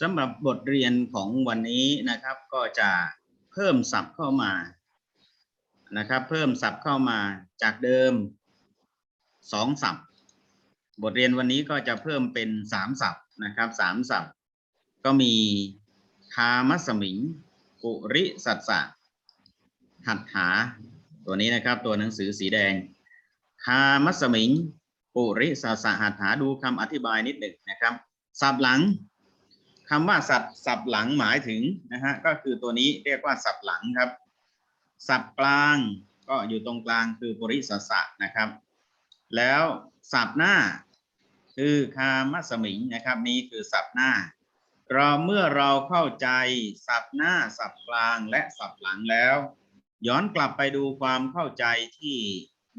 สำหรับบทเรียนของวันนี้นะครับ ก็จะเพิ่มศัพท์เข้ามานะครับ เพิ่มศัพท์เข้ามาจากเดิมสองศัพท์ บทเรียนวันนี้ก็จะเพิ่มเป็นสามศัพท์นะครับสามศัพท์ ก็มีคามัสมิงปุริสัสสะหัตถาตัวนี้นะครับ ตัวหนังสือสีแดง คามัสมิงปุริสัสสะหัตถาดูคำอธิบายนิดหนึ่งนะครับศัพท์หลัง คำว่าสัตว์สับหลังหมายถึงนะฮะก็คือตัวนี้เรียกว่าสับหลังครับ สับกลางก็อยู่ตรงกลางคือปริสสะนะครับ แล้วสับหน้าคือคามสมิงนะครับนี่คือสับหน้า เราเมื่อเราเข้าใจสับหน้าสับกลางและสับหลังแล้ว ย้อนกลับไปดูความเข้าใจที่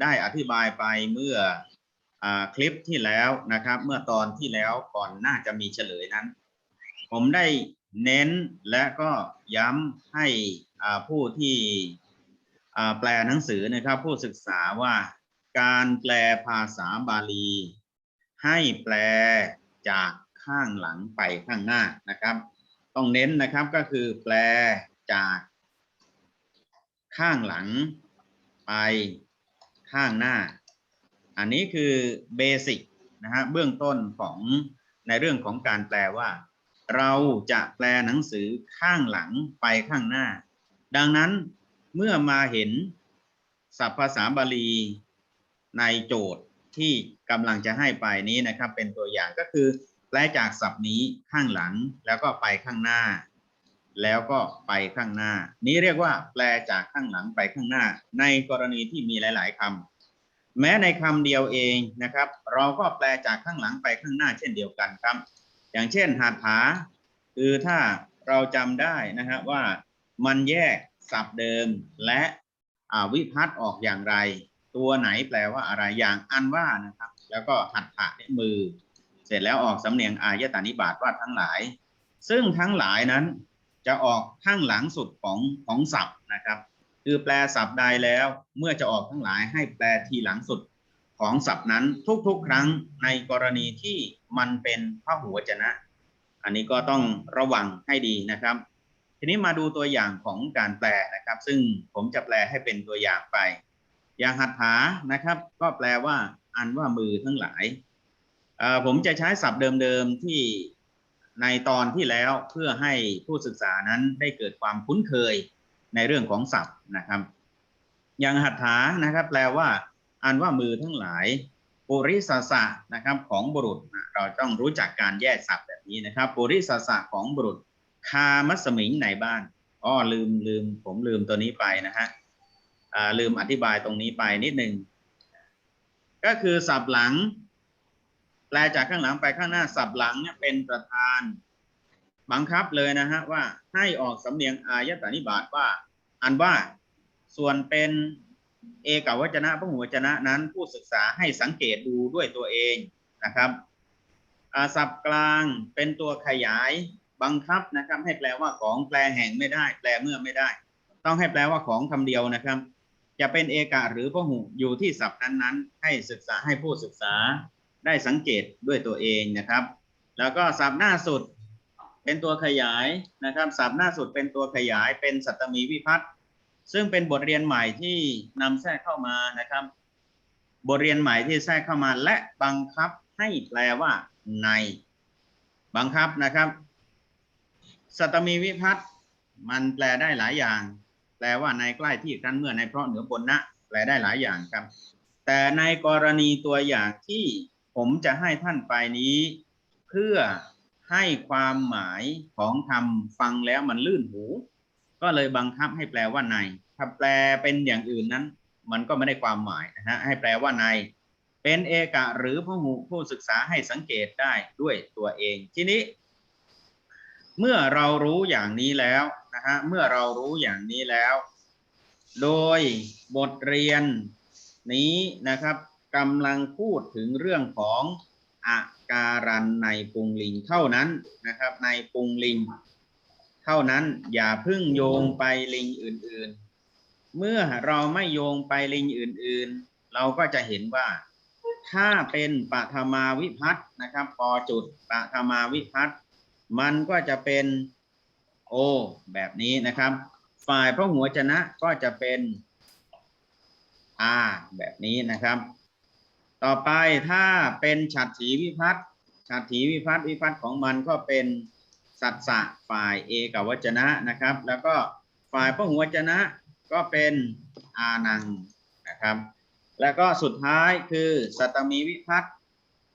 ได้อธิบายไปเมื่ออคลิปที่แล้วนะครับ เมื่อตอนที่แล้วก่อนน่าจะมีเฉลยนั้น ผมได้เน้นและก็ย้ำให้ผู้ที่แปลหนังสือนะครับ ผู้ศึกษาว่าการแปลภาษาบาลี ให้แปลจากข้างหลังไปข้างหน้านะครับ ต้องเน้นนะครับก็คือแปลจากข้างหลังไปข้างหน้า อันนี้คือเบสิกนะฮะเบื้องต้นของในเรื่องของการแปลว่า เราจะแปลหนังสือข้างหลังไปข้างหน้า ดังนั้นเมื่อมาเห็นศัพท์ภาษาบาลีในโจทย์ที่กำลังจะให้ไปนี้นะครับ เป็นตัวอย่างก็คือแปลจากศัพท์นี้ข้างหลังแล้วก็ไปข้างหน้า แล้วก็ไปข้างหน้า นี้เรียกว่า แปลจากข้างหลังไปข้างหน้า ในกรณีที่มีหลาย ๆคำแม้ในคำเดียวเองนะครับ เราก็แปลจากข้างหลังไปข้างหน้าเช่นเดียวกันครับ อย่างเช่นหัตถาคือถ้าเราจำได้นะฮะว่ามันแยกศัพท์เดิมและวิพัฒน์ออกอย่างไร ตัวไหนแปลว่าอะไรอย่างอันว่านะครับ แล้วก็หัตถะเนี่ยมือ เสร็จแล้วออกสำเนียงอายตานิบาตว่าทั้งหลาย ซึ่งทั้งหลายนั้นจะออกข้างหลังสุดของของศัพท์นะครับ คือแปลศัพท์ใดแล้วเมื่อจะออกทั้งหลายให้แปลทีหลังสุดของศัพท์นั้นทุกๆ ครั้งในกรณีที่ มันเป็นพหัวจนะ อันนี้ก็ต้องระวังให้ดีนะครับ ทีนี้มาดูตัวอย่างของการแปลนะครับ ซึ่งผมจะแปลให้เป็นตัวอย่างไป อย่างหัตถานะครับ ก็แปลว่า อันว่ามือทั้งหลาย ผมจะใช้ศัพท์เดิมๆที่ในตอนที่แล้วเพื่อให้ผู้ศึกษานั้นได้เกิดความคุ้นเคยในเรื่องของศัพท์นะครับ อย่างหัตถานะครับ แปลว่า อันว่ามือทั้งหลาย ปุริสสะนะครับของบุรุษเราต้องรู้จักการแยกศัพท์แบบนี้นะครับ ปุริสสะของบุรุษ คามัสมิงในบ้านอ้อลืมลืมผมลืมตัวนี้ไปนะฮะลืมอธิบายตรงนี้ไปนิดหนึ่งก็คือสับหลัง แปลจากข้างหลังไปข้างหน้าสับหลังเนี่ยเป็นประธาน บังคับเลยนะฮะว่าให้ออกสำเนียงอายตานิบาตว่า อันว่าส่วนเป็น เอกวจนะพหุวจนะนั้นผู้ศึกษาให้สังเกตดูด้วยตัวเองนะครับอาศัพท์กลางเป็นตัวขยายบังคับนะครับ ให้แปลว่าของแปลแห่งไม่ได้ แปลเมื่อไม่ได้ ต้องให้แปลว่าของคำเดียวนะครับ จะเป็นเอกะหรือพหุอยู่ที่ศัพท์นั้นๆ ให้ศึกษาให้ผู้ศึกษาได้สังเกตด้วยตัวเองนะครับ แล้วก็ศัพท์หน้าสุดเป็นตัวขยายนะครับศัพท์หน้าสุดเป็นตัวขยายเป็นสัตตมีวิพัฒน์ ซึ่งเป็นบทเรียนใหม่ที่นำแทรกเข้ามานะครับ บทเรียนใหม่ที่แทรกเข้ามา และบังคับให้แปลว่าใน บังคับนะครับ สัตมีวิพัฒน์มันแปลได้หลายอย่าง แปลว่าในใกล้ที่ครั้นเมื่อในเพราะเหนือบนนะแปลได้หลายอย่างครับ แต่ในกรณีตัวอย่างที่ผมจะให้ท่านไปนี้ เพื่อให้ความหมายของคำฟังแล้วมันลื่นหู ก็เลยบังคับให้แปลว่าใน ถ้าแปลเป็นอย่างอื่นนั้น มันก็ไม่ได้ความหมายนะฮะให้แปลว่าใน เป็นเอกะหรือพหูผู้ศึกษาให้สังเกตได้ด้วยตัวเอง ทีนี้ เมื่อเรารู้อย่างนี้แล้วนะฮะเมื่อเรารู้อย่างนี้แล้ว โดยบทเรียนนี้นะครับกำลังพูดถึงเรื่องของอาการันในปุงลิงเท่านั้นนะครับ ในปุงลิง เท่านั้นอย่าพึ่งโยงไปลิงอื่นๆ เมื่อเราไม่โยงไปลิงอื่นๆ เราก็จะเห็นว่า ถ้าเป็นปฐมาวิพัฒน์นะครับปอจุดปฐมาวิพัฒน์มันก็จะเป็น O แบบนี้นะครับ ฝ่ายพระหัวจนะก็จะเป็น R แบบนี้นะครับ ต่อไปถ้าเป็นฉัตรถีวิพัฒน์ฉัตรถีวิพัฒน์วิพัฒน์ของมันก็เป็น สัตสะฝ่ายเอกับวจนะนะครับ แล้วก็ฝ่ายพระหัวจนะก็เป็นอานังนะครับ แล้วก็สุดท้ายคือสัตมีวิพัฒน์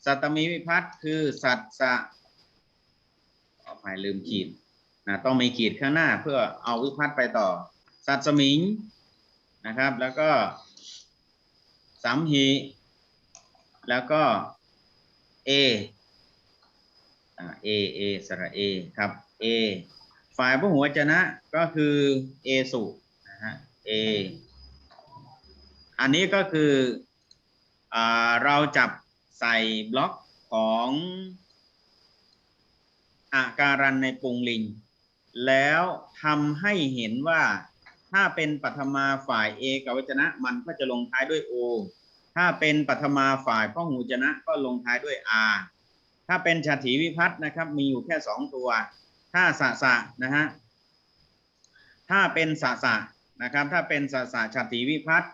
สัตมีวิพัฒน์คือสัตสะขออภัยลืมขีดนะต้องมีขีดข้างหน้าเพื่อเอาวิพัฒน์ไปต่อ สัตสมิงนะครับ แล้วก็สัมหีแล้วก็ A อ่า A A สระ A ครับ A ฝ่ายพหัวจนะก็คือ A สุนะฮะ A อันนี้ก็คืออเราจับใส่บล็อกของอาการันในปุงลิง แล้วทำให้เห็นว่าถ้าเป็นปัทมาฝ่าย A กับวจนะ มันก็จะลงท้ายด้วย O ถ้าเป็นปัทมาฝ่ายพ่อหูจนะก็ลงท้ายด้วย R ถ้าเป็นชาถีวิพัฒน์นะครับ มีอยู่แค่สองตัว ถ้าสะสะนะฮะถ้าเป็นสะสะนะครับ ถ้าเป็นสะสะชาถีวิพัฒน์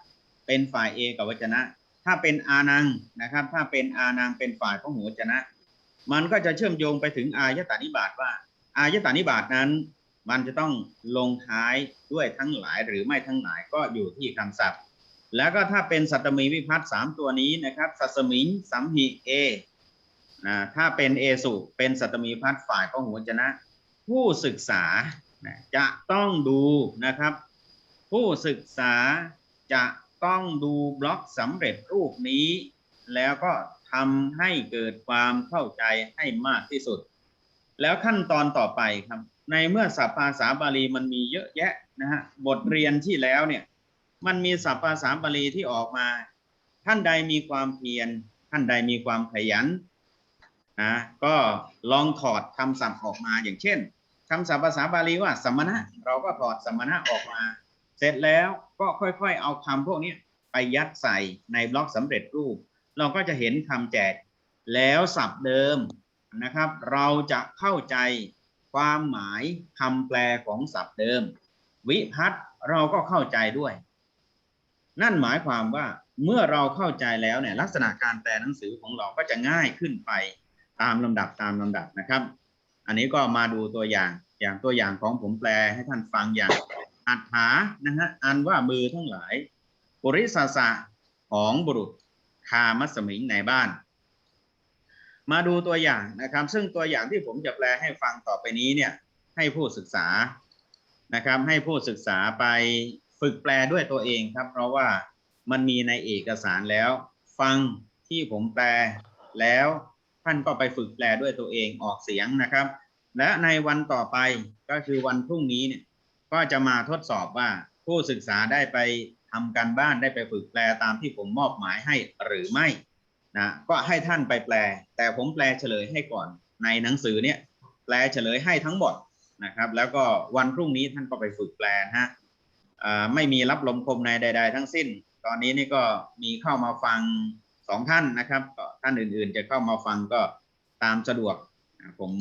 เป็นฝ่าย A กับวจนะ ถ้าเป็นอานังนะครับ ถ้าเป็นอานังเป็นฝ่ายพหูจนะ มันก็จะเชื่อมโยงไปถึงอายตานิบาตว่า อายตานิบาตนั้น มันจะต้องลงท้ายด้วยทั้งหลายหรือไม่ทั้งหลายก็อยู่ที่คำศัพท์ แล้วก็ถ้าเป็นสัตมีวิพัฒน์สามตัวนี้นะครับ สัตสมิงสัมหิเอ นะถ้าเป็นเอสุเป็นสัตมีพัฒฝ่ายพหุวจนะ ผู้ศึกษานะจะต้องดูนะครับ ผู้ศึกษาจะต้องดูบล็อกสำเร็จรูปนี้ แล้วก็ทำให้เกิดความเข้าใจให้มากที่สุด แล้วขั้นตอนต่อไปครับ ในเมื่อศัพท์ภาษาบาลีมันมีเยอะแยะนะฮะบทเรียนที่แล้วเนี่ยมันมีศัพท์ภาษาบาลีที่ออกมา ท่านใดมีความเพียรท่านใดมีความขยัน นะก็ลองถอดคำศัพท์ออกมาอย่างเช่นคำศัพท์ภาษาบาลีว่าสมณะ เราก็ถอดสมณะออกมา เสร็จแล้วก็ค่อยๆ เอาคำพวกนี้ไปยัดใส่ในบล็อกสำเร็จรูป เราก็จะเห็นคำแจก แล้วศัพท์เดิมนะครับ เราจะเข้าใจความหมายคำแปลของศัพท์เดิม วิพัฒน์เราก็เข้าใจด้วย นั่นหมายความว่าเมื่อเราเข้าใจแล้วเนี่ยลักษณะการแปลหนังสือของเราก็จะง่ายขึ้นไป ตามลำดับตามลำดับนะครับ อันนี้ก็มาดูตัวอย่างอย่างตัวอย่างของผมแปลให้ท่านฟังอย่างอัฏฐานะฮะอันว่ามือทั้งหลายบริสสะของบุรุษคามัสมิงในบ้าน มาดูตัวอย่างนะครับ ซึ่งตัวอย่างที่ผมจะแปลให้ฟังต่อไปนี้เนี่ยให้ผู้ศึกษานะครับ ให้ผู้ศึกษาไปฝึกแปลด้วยตัวเองครับ เพราะว่ามันมีในเอกสารแล้ว ฟังที่ผมแปลแล้ว ท่านก็ไปฝึกแปลด้วยตัวเองออกเสียงนะครับ และในวันต่อไปก็คือวันพรุ่งนี้เนี่ยก็จะมาทดสอบว่าผู้ศึกษาได้ไปทำการบ้านได้ไปฝึกแปลตามที่ผมมอบหมายให้หรือไม่นะก็ให้ท่านไปแปล แต่ผมแปลเฉลยให้ก่อน ในหนังสือเนี่ยแปลเฉลยให้ทั้งหมดนะครับ แล้วก็วันพรุ่งนี้ท่านก็ไปฝึกแปลนะฮะไม่มีรับลมคมในใด ๆ ทั้งสิ้น ตอนนี้นี่ก็มีเข้ามาฟัง สองท่านนะครับก็ท่านอื่นๆ จะเข้ามาฟังก็ตามสะดวก ผม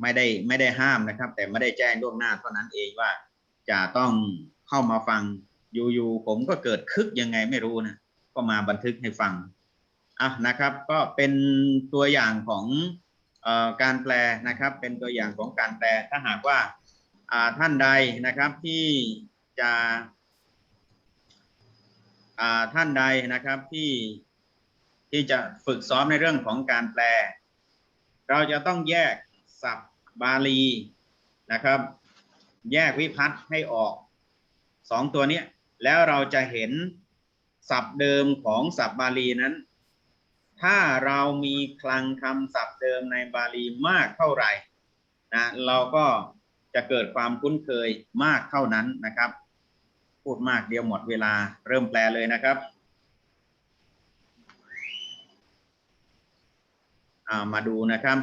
ไม่ได้ไม่ได้ห้ามนะครับ แต่ไม่ได้แจ้งล่วงหน้าเท่านั้นเองว่าจะต้องเข้ามาฟังอยู่ๆผมก็เกิดคึกยังไงไม่รู้นะก็มาบันทึกให้ฟังอะนะครับ ก็เป็นตัวอย่างของอการแปลนะครับ เป็นตัวอย่างของการแปลถ้าหากว่าท่านใดนะครับที่จะท่านใดนะครับที่ ที่จะฝึกซ้อมในเรื่องของการแปล เราจะต้องแยกศัพท์บาลีนะครับ แยกวิพัฒน์ให้ออกสองตัวนี้แล้วเราจะเห็นศัพท์เดิมของศัพท์บาลีนั้น ถ้าเรามีคลังคำศัพท์เดิมในบาลีมากเท่าไหร่นะเราก็จะเกิดความคุ้นเคยมากเท่านั้นนะครับ พูดมากเดียวหมดเวลาเริ่มแปลเลยนะครับอ่า มาดูนะครับ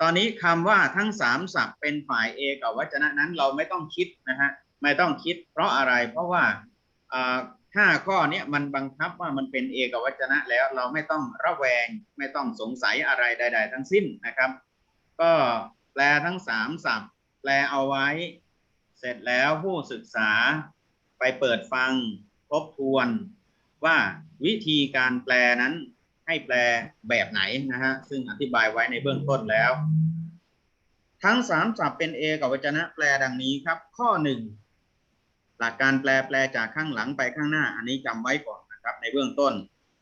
ตอนนี้คำว่าทั้งสามศัพท์เป็นฝ่ายเอกับวจนะนั้นเราไม่ต้องคิดนะฮะไม่ต้องคิด เพราะอะไรเพราะว่าห้าข้อนี้มันบังคับว่ามันเป็นเอกวจนะแล้วเราไม่ต้องระแวง ไม่ต้องสงสัยอะไรใด ๆ ทั้งสิ้นนะครับ ก็แปลทั้งสามศัพท์ แปลเอาไว้ เสร็จแล้วผู้ศึกษาไปเปิดฟังทบทวนว่าวิธีการแปลนั้น ให้แปลแบบไหนนะฮะซึ่งอธิบายไว้ในเบื้องต้นแล้ว ทั้งสามศัพท์เป็นเอกับวจนะแปลดังนี้ครับ ข้อหนึ่งหลักการแปลแปลจากข้างหลังไปข้างหน้า อันนี้จำไว้ก่อนนะครับ ในเบื้องต้น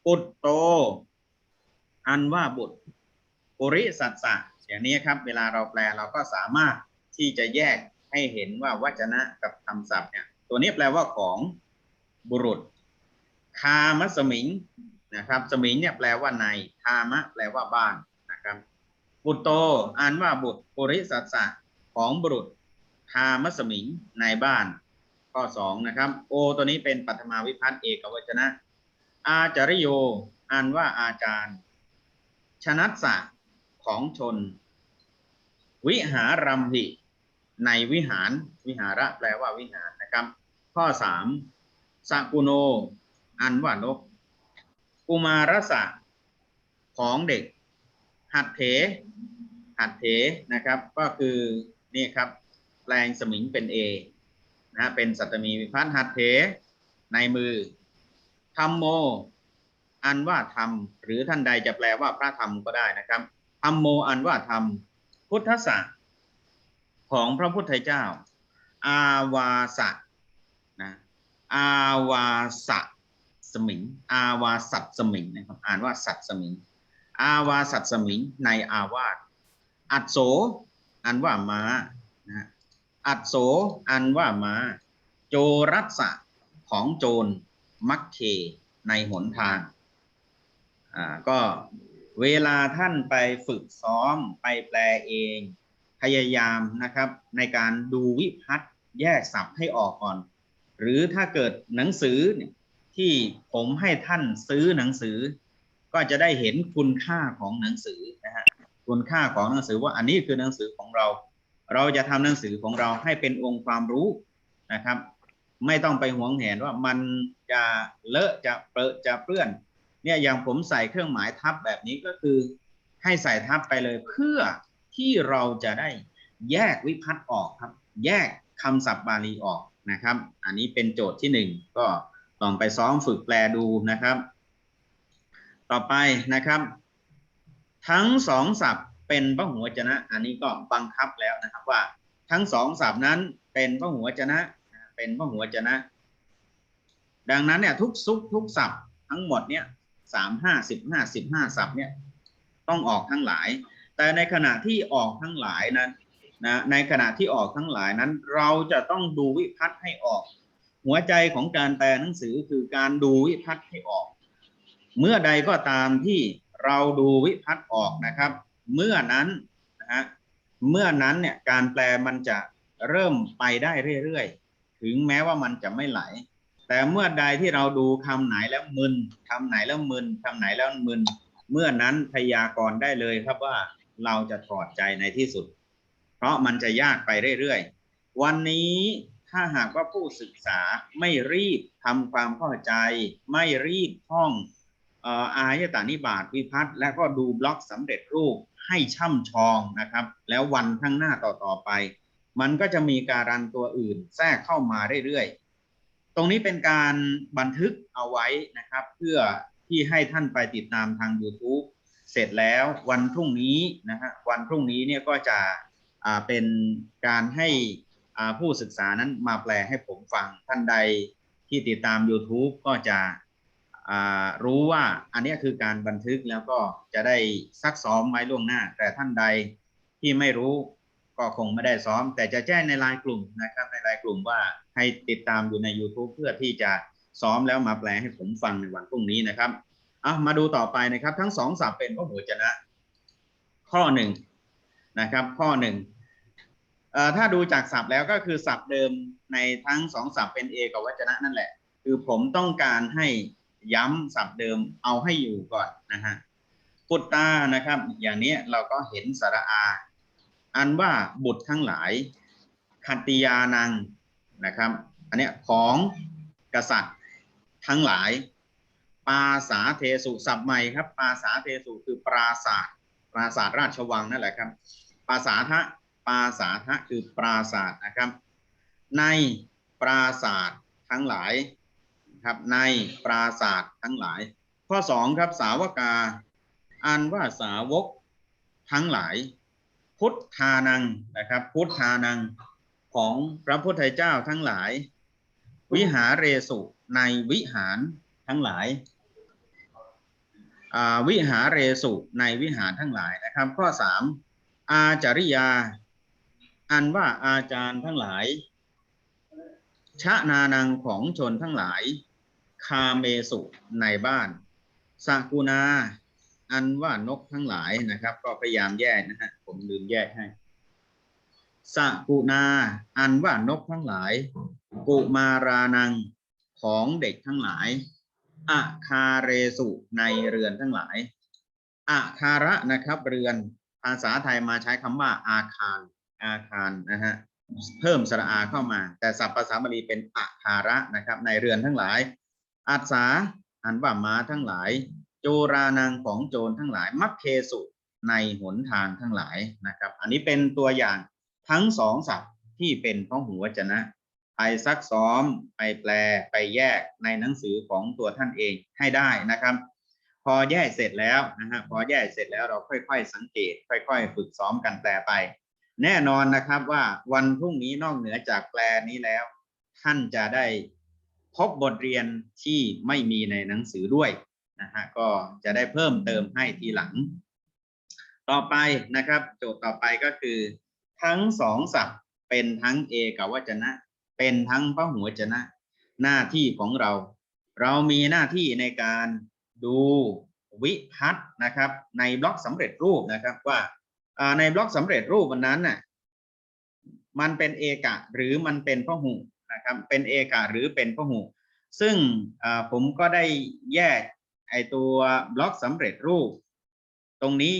ปุตโต อันว่าบุตรปุริสัตสะอย่างนี้ครับ เวลาเราแปลเราก็สามารถที่จะแยกให้เห็นว่าวจนะกับคำศัพท์เนี่ยตัวนี้แปลว่าของบุรุษ คามสมิง นะครับสมิงเนี่ยแปลว่าในคามะ แปลว่าบ้านนะครับบุตโตอ่านว่าบุตรปุริสัสะของบุรุษคามสมิงในบ้าน ข้อสองนะครับ โอตัวนี้เป็นปัทมาวิพัฒน์เอกวจนะ อาจาริโยอ่านว่าอาจารย์ ชนัสสะของชน วิหารัมหิในวิหารวิหาระแปลว่าวิหารนะครับ ข้อสามสกุโน อันว่านก กุมารสะของเด็ก หัดเถ หัดเถนะครับ ก็คือนี่ครับแปลงสมิงเป็นเอนะฮะเป็นสัตมีวิพัฒน์หัดเถในมือธรรมโม อันว่าธรรม หรือท่านใดจะแปลว่าพระธรรมก็ได้นะครับธรรมโมอันว่าธรรม พุทธะของพระพุทธเจ้า อาวาสะนะอาวาสะ สมิง อาวาสัตสมิงนะครับ อ่านว่าสัตสมิง อาวาสัตสมิงในอาวาสอัดโสอันว่าม้านะอัดโสอันว่าม้า โจรัสสะของโจรมักเคในหนทาง อ่า ก็เวลาท่านไปฝึกซ้อมไปแปลเอง พยายามนะครับ ในการดูวิพัตน์แยกศัพท์ให้ออกก่อน หรือถ้าเกิดหนังสือเนี่ย ที่ผมให้ท่านซื้อหนังสือ ก็จะได้เห็นคุณค่าของหนังสือนะฮะคุณค่าของหนังสือว่าอันนี้คือหนังสือของเรา เราจะทำหนังสือของเราให้เป็นองค์ความรู้นะครับ ไม่ต้องไปหวงแหนว่ามันจะเลอะจะเปรอะจะเปื้อน เนี่ยอย่างผมใส่เครื่องหมายทับแบบนี้ก็คือ ให้ใส่ทับไปเลยเพื่อที่เราจะได้แยกวิพัตน์ออกครับ แยกคำศัพท์บาลีออกนะครับ อันนี้เป็นโจทย์ที่หนึ่งก็ ลองไปซ้อมฝึกแปลดูนะครับ ต่อไปนะครับ ทั้งสองศัพท์เป็นพหุวจนะ อันนี้ก็บังคับแล้วนะครับว่า ทั้งสองศัพท์นั้นเป็นพหุวจนะ เป็นพหุวจนะ ดังนั้นเนี่ยทุกซุกทุกศัพท์ทั้งหมดเนี่ยสามห้าสิบห้าสิบห้าศัพท์เนี่ยต้องออกทั้งหลาย แต่ในขณะที่ออกทั้งหลายนั้นนะในขณะที่ออกทั้งหลายนั้น เราจะต้องดูวิพัตน์ให้ออก หัวใจของการแปลหนังสือคือการดูวิพัตน์ให้ออก เมื่อใดก็ตามที่เราดูวิพัตน์ออกนะครับ เมื่อนั้นนะฮะเมื่อนั้นเนี่ยการแปลมันจะเริ่มไปได้เรื่อยๆ ถึงแม้ว่ามันจะไม่ไหล แต่เมื่อใดที่เราดูคำไหนแล้วมึนคำไหนแล้วมึนคำไหนแล้วมึน เมื่อนั้นพยากรณ์ได้เลยครับว่าเราจะถอดใจในที่สุด เพราะมันจะยากไปเรื่อยๆ วันนี้ ถ้าหากว่าผู้ศึกษาไม่รีบทำความเข้าใจ ไม่รีบท่องอายตานิบาตวิพัฒน์และก็ดูบล็อกสำเร็จรูปให้ช่ำชองนะครับ แล้ววันข้างหน้าต่อๆไป มันก็จะมีการันตัวอื่นแทรกเข้ามาเรื่อยๆ ตรงนี้เป็นการบันทึกเอาไว้นะครับ เพื่อที่ให้ท่านไปติดตามทาง YouTube เสร็จแล้ววันพรุ่งนี้นะฮะวันพรุ่งนี้เนี่ยก็จะเป็นการให้ ผู้ศึกษานั้นมาแปลให้ผมฟังท่านใดที่ติดตาม YouTube ก็จะรู้ว่าอันนี้คือการบันทึกแล้วก็จะได้ซักซ้อมไว้ล่วงหน้า แต่ท่านใดที่ไม่รู้ก็คงไม่ได้ซ้อม แต่จะแจ้งในไลน์กลุ่มนะครับในไลน์กลุ่มว่าให้ติดตามอยู่ใน YouTube เพื่อที่จะซ้อมแล้วมาแปลให้ผมฟังในวันพรุ่งนี้นะครับอะมาดูต่อไปนะครับ ทั้งสองศัพท์เป็นพหูวจนะ ข้อหนึ่งนะครับ ข้อหนึ่ง ถ้าดูจากศัพท์แล้วก็คือศัพท์เดิมในทั้งสองศัพท์เป็นเอกวจนะนั่นแหละ คือผมต้องการให้ย้ำศัพท์เดิมเอาให้อยู่ก่อนนะฮะปุตตานะครับ อย่างนี้เราก็เห็นสระอา อันว่าบุตรทั้งหลายขัตติยานังนะครับ อันเนี้ยของกษัตริย์ทั้งหลายปราสาเทสุศัพท์ใหม่ครับปราสาเทสุคือปราสาทปราสาทราชวังนั่นแหละครับปราสาทะ ปราสาทะคือปราศาสตร์นะครับ ในปราศาสตร์ทั้งหลายครับในปราศาสตร์ทั้งหลาย ข้อสองครับสาวกาอันว่าสาวกทั้งหลาย พุทธานังนะครับ พุทธานังของพระพุทธเจ้าทั้งหลาย วิหารเรสุในวิหารทั้งหลายวิหารเรสุในวิหารทั้งหลายนะครับ ข้อสามอาจาริยา อันว่าอาจารย์ทั้งหลาย ชะนานังของชนทั้งหลาย คาเมสุในบ้านสากุณาอันว่านกทั้งหลายนะครับ ก็พยายามแยกนะฮะผมลืมแยกให้สากุณาอันว่านกทั้งหลาย กุมารานังของเด็กทั้งหลายอาคาเรสุในเรือนทั้งหลายอาคาระนะครับ เรือนภาษาไทยมาใช้คำว่าอาคาร อาคารนะฮะเพิ่มสระอาเข้ามา แต่ศัพท์ภาษาบาลีเป็นอาคาระนะครับ ในเรือนทั้งหลายอัศสาอันว่าม้าทั้งหลาย โจรานังของโจรทั้งหลาย มัคเคสุในหนทางทั้งหลายนะครับ อันนี้เป็นตัวอย่างทั้งสองศัพท์ที่เป็นพหูวจนะไปซักซ้อมไปแปลไปแยกในหนังสือของตัวท่านเองให้ได้นะครับ พอแยกเสร็จแล้วนะฮะพอแยกเสร็จแล้วเราค่อย ๆ สังเกต ค่อย ๆ ฝึกซ้อมกันแปลไป แน่นอนนะครับว่าวันพรุ่งนี้นอกเหนือจากแปลนี้แล้ว ท่านจะได้พบบทเรียนที่ไม่มีในหนังสือด้วยนะฮะก็จะได้เพิ่มเติมให้ทีหลัง ต่อไปนะครับ โจทย์ต่อไปก็คือ ทั้งสองศัพท์เป็นทั้งเอกวจนะ เป็นทั้งพหูวจนะ หน้าที่ของเรา เรามีหน้าที่ในการดูวิพัฒน์นะครับ ในบล็อกสำเร็จรูปนะครับว่า ในบล็อกสำเร็จรูปวันนั้นน่ะมันเป็นเอกะหรือมันเป็นพหูนะครับเป็นเอกะหรือเป็นพหู ซึ่งผมก็ได้แยกไอตัวบล็อกสำเร็จรูป ตรงนี้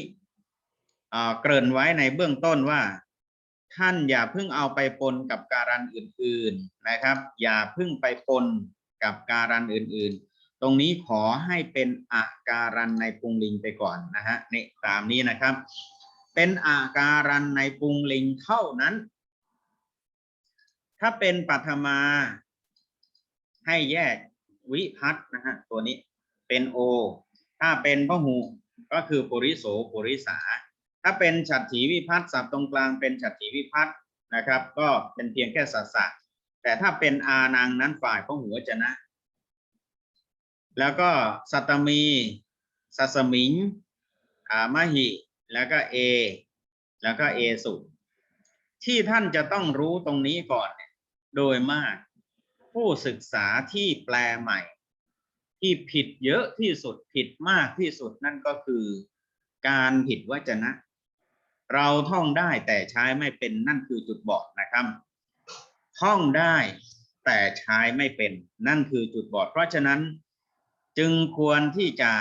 เกริ่นไว้ในเบื้องต้นว่า ท่านอย่าเพิ่งเอาไปปนกับการันอื่น ๆนะครับ อย่าเพิ่งไปปนกับการันอื่น ๆ ตรงนี้ขอให้เป็นอาการันในปุงลิงไปก่อนนะฮะนี่ตามนี้นะครับ เป็นอาการันในปุงลิงเท่านั้น ถ้าเป็นปัทมาให้แยกวิพัฒนะฮะตัวนี้เป็นโอ ถ้าเป็นพหูก็คือปุริโสปุริสา ถ้าเป็นฉัตรถีวิพัฒน์ศัพท์ตรงกลางเป็นฉัตรถีวิพัฒน์นะครับ ก็เป็นเพียงแค่สัสสะแต่ถ้าเป็นอานังนั้นฝ่ายพหูวจนะ แล้วก็สัตตมีสัสมิงอามหิ แล้วก็เอแล้วก็เอสุดที่ท่านจะต้องรู้ตรงนี้ก่อน โดยมาก ผู้ศึกษาที่แปลใหม่ ที่ผิดเยอะที่สุดผิดมากที่สุดนั่นก็คือ การผิดวจนะ เราท่องได้แต่ใช้ไม่เป็นนั่นคือจุดบอดนะครับ ท่องได้แต่ใช้ไม่เป็นนั่นคือจุดบอด เพราะฉะนั้นจึงควรที่จะ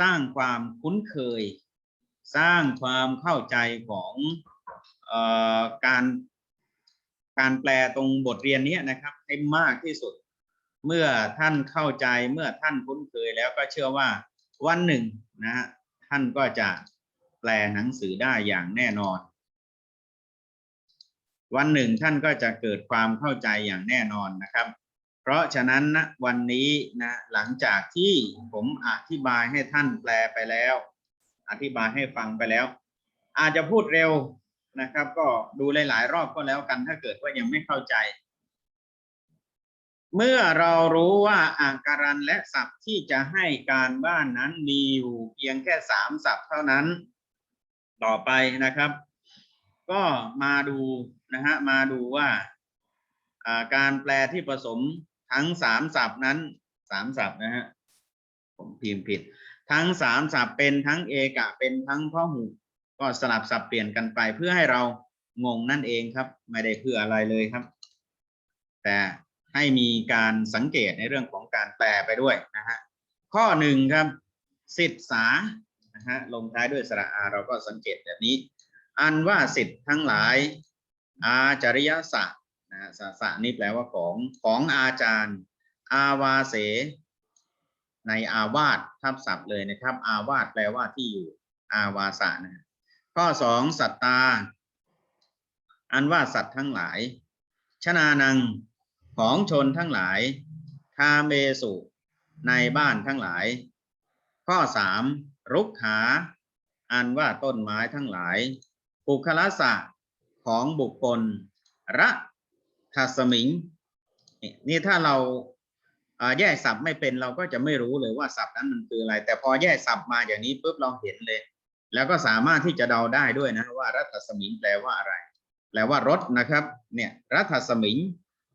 สร้างความคุ้นเคย สร้างความเข้าใจของออการการแปลตรงบทเรียนนี้นะครับให้มากที่สุด เมื่อท่านเข้าใจเมื่อท่านคุ้นเคยแล้วก็เชื่อว่าวันหนึ่งนะฮะท่านก็จะแปลหนังสือได้อย่างแน่นอน วันหนึ่งท่านก็จะเกิดความเข้าใจอย่างแน่นอนนะครับ เพราะฉะนั้นนะวันนี้นะหลังจากที่ผมอธิบายให้ท่านแปลไปแล้ว อธิบายให้ฟังไปแล้ว อาจจะพูดเร็วนะครับ ก็ดูหลาย ๆ รอบก็แล้วกันถ้าเกิดว่ายังไม่เข้าใจ เมื่อเรารู้ว่าอาการันและศัพท์ที่จะให้การบ้านนั้นมีอยู่เพียงแค่สามศัพท์เท่านั้น ต่อไปนะครับ ก็มาดูนะฮะมาดูว่าอ่าการแปลที่ผสมทั้งสามศัพท์นั้นสามศัพท์นะฮะผมพิมพ์ผิด ทั้งสามศัพท์เป็นทั้งเอกะเป็นทั้งพหูก็สลับสับเปลี่ยนกันไปเพื่อให้เรางงนั่นเองครับ ไม่ได้เพื่ออะไรเลยครับ แต่ให้มีการสังเกตในเรื่องของการแปลไปด้วยนะฮะข้อหนึ่งครับสิทธสานะฮะลงท้ายด้วยสระอาเราก็สังเกตแบบนี้ อันว่าสิทธิ์ทั้งหลาย อาจริยสะนะฮะสะสะนี่แปลว่าของของอาจารย์ อาวาเส ในอาวาสทับศัพท์เลยนะครับ อาวาสแปลว่าที่อยู่อาวาสะนะข้อสองสัตตา อันว่าสัตว์ทั้งหลาย ชนานังของชนทั้งหลาย คาเมสุในบ้านทั้งหลาย ข้อสามรุกขาอันว่าต้นไม้ทั้งหลาย ปุคละสะของบุคคล ระทัสมิง นี่ถ้าเรา แยกศัพท์ไม่เป็นเราก็จะไม่รู้เลยว่าศัพท์นั้นมันคืออะไร แต่พอแยกศัพท์มาอย่างนี้ปุ๊บเราเห็นเลย แล้วก็สามารถที่จะเดาได้ด้วยนะว่ารัฐสมิงแปลว่าอะไร แปลว่ารถนะครับ เนี่ยรัฐสมิง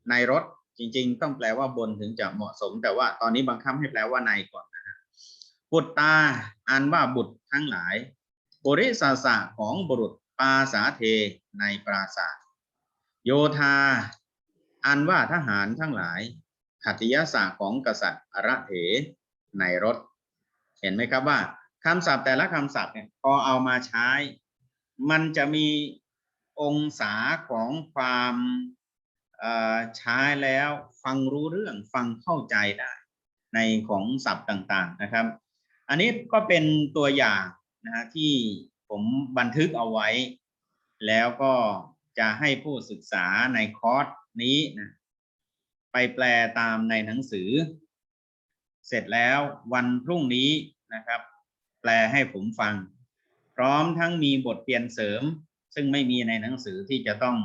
ในรถจริง ๆ ต้องแปลว่าบนถึงจะเหมาะสม แต่ว่าตอนนี้บังคับให้แปลว่าในก่อนนะฮะบุตรตาอันว่าบุตรทั้งหลายบริสาสะของบุรุษปาสาเทในปราศาสโยธา อันว่าทหารทั้งหลาย ขัตยศาสตร์ของกษัตริย์อระเถในรถ เห็นไหมครับว่าคำศัพท์แต่ละคำศัพท์เนี่ยพอเอามาใช้ มันจะมีองศาของความใช้แล้วฟังรู้เรื่องฟังเข้าใจได้ในของศัพท์ต่างๆนะครับ อันนี้ก็เป็นตัวอย่างนะฮะที่ผมบันทึกเอาไว้ แล้วก็จะให้ผู้ศึกษาในคอร์สนี้นะ ไปแปลตามในหนังสือ เสร็จแล้ววันพรุ่งนี้นะครับ แปลให้ผมฟัง พร้อมทั้งมีบทเรียนเสริม ซึ่งไม่มีในหนังสือที่จะต้อง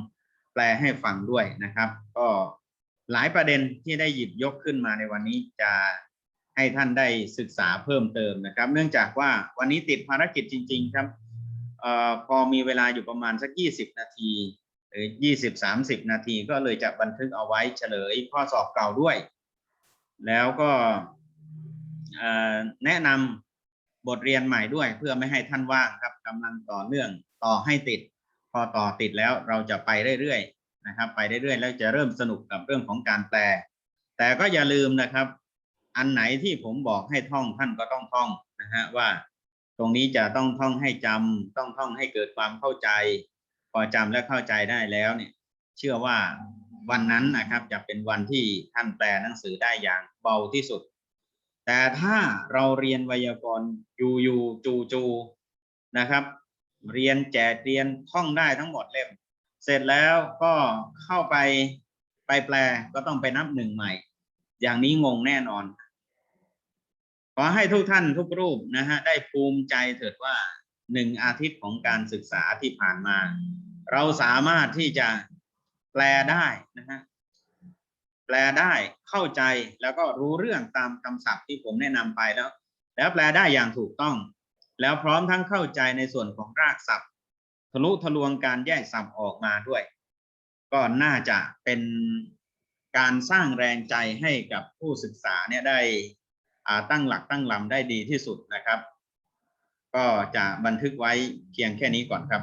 แปลให้ฟังด้วยนะครับ ก็หลายประเด็นที่ได้หยิบยกขึ้นมาในวันนี้จะให้ท่านได้ศึกษาเพิ่มเติมนะครับ เนื่องจากว่าวันนี้ติดภารกิจจริง ๆ ครับเอ่อพอมีเวลาอยู่ประมาณสัก 20 นาที รือ 20 30 นาทีก็เลยจะบันทึกเอาไว้เฉลยข้อสอบเก่าด้วย แล้วก็แนะนำบทเรียนใหม่ด้วย เพื่อไม่ให้ท่านว่างครับกำลังต่อเนื่องต่อให้ติด พอต่อติดแล้วเราจะไปเรื่อยๆนะครับ ไปเรื่อยๆแล้วจะเริ่มสนุกกับเรื่องของการแปล แต่ก็อย่าลืมนะครับ อันไหนที่ผมบอกให้ท่องท่านก็ต้องท่องนะฮะว่า ตรงนี้จะต้องท่องให้จำต้องท่องให้เกิดความเข้าใจ อจำและเข้าใจได้แล้วเนี่ย เชื่อว่าวันนั้นนะครับจะเป็นวันที่ท่านแปลหนังสือได้อย่างเบาที่สุด แต่ถ้าเราเรียนไวยากรณ์ยูยูจูจูนะครับ เรียนแจกเรียนท่องได้ทั้งหมดเล่ม เสร็จแล้วก็เข้าไปไปแปลก็ต้องไปนับหนึ่งใหม่ อย่างนี้งงแน่นอน ขอให้ทุกท่านทุกรูปนะฮะได้ภูมิใจเถิดว่าหนึ่งอาทิตย์ของการศึกษาที่ผ่านมา เราสามารถที่จะแปลได้นะฮะแปลได้เข้าใจแล้วก็รู้เรื่องตามคำศัพท์ที่ผมแนะนำไปแล้ว แล้วแปลได้อย่างถูกต้อง แล้วพร้อมทั้งเข้าใจในส่วนของรากศัพท์ ทะลุทะลวงการแยกศัพท์ออกมาด้วย ก็น่าจะเป็นการสร้างแรงใจให้กับผู้ศึกษาเนี่ยได้ตั้งหลักตั้งลำได้ดีที่สุดนะครับ ก็จะบันทึกไว้เพียงแค่นี้ก่อนครับ